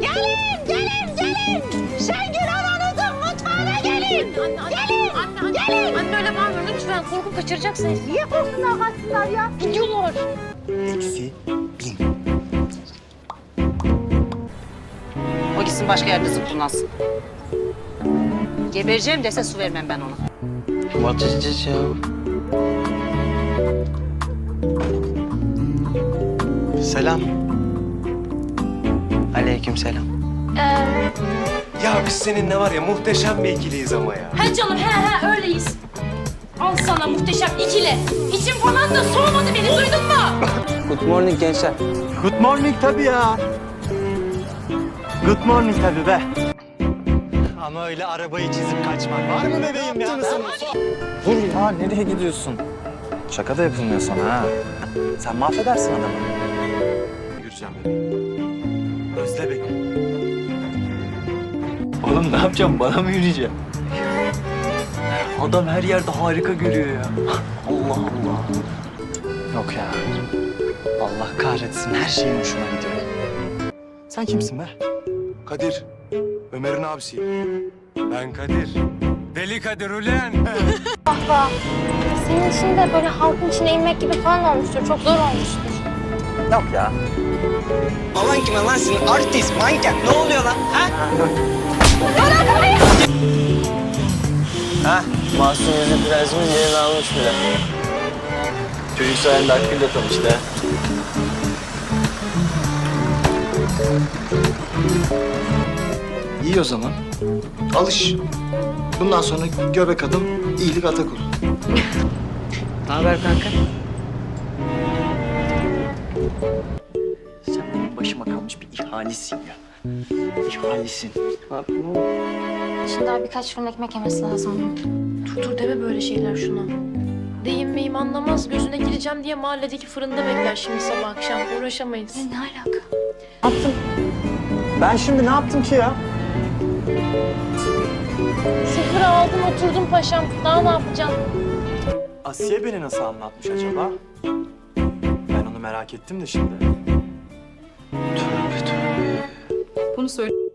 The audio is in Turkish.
Gelin, gelin, gelin. Şengül ananızın mutfağına gelin. gelin, Anne, anne, gelin. anne öyle bağırma lütfen. Korku kaçıracaksınız. Niye korktular kaçtılar ya? Gidiyorlar. Eksi bin. O gitsin başka yerde zıplansın. Gebereceğim dese su vermem ben ona. What is this ya? Selam. Aleyküm selam. Ya biz seninle var ya muhteşem bir ikiliyiz ama ya. He canım he he öyleyiz. Al sana muhteşem ikili. İçim falan da soğumadı beni duydun mu? Good morning gençler. Good morning tabii ya. Good morning tabii be. Ama öyle arabayı çizip kaçmak var mı bebeğim ya? Dur ya nereye gidiyorsun? Şaka da yapılmıyor sana ha. Sen mahvedersin adamı. Yürüyeceğim bebeğim. Özle beni. Oğlum ne yapacağım? Bana mı yürüyeceksin? Adam her yerde harika görüyor ya. Allah Allah. Yok ya. Allah kahretsin her şeyin hoşuna gidiyor. Sen kimsin be? Kadir. Ömer'in abisiyim. Ben Kadir. Deli Kadir ulen. Senin için de böyle halkın içine inmek gibi falan olmuştur. Çok zor olmuştur. Yok ya. Baban kime lan senin? Artist, manken. Ne oluyor lan? Ha? Hah, Mahsun Yüzü Prensimiz yerini almış bile. Çocuk sayende Akgül'le tanıştı ha. İyi o zaman. Alış. Bundan sonra göbek adım, iyilik Atakul. Ne haber kanka? Sen benim başıma kalmış bir ihalesin ya. İhalesin. Şimdi daha birkaç fırın ekmek yemesi lazım. Dur dur deme böyle şeyler şuna. Deyim miyim anlamaz. Gözüne gireceğim diye mahalledeki fırında bekler şimdi sabah akşam. Uğraşamayız. Ne alaka? Ben şimdi ne yaptım ki ya? Sıfırı aldın oturdun paşam. Daha ne yapacaksın? Asiye beni nasıl anlatmış acaba? Merak ettim de şimdi. Tövbe tövbe. Bunu söyle.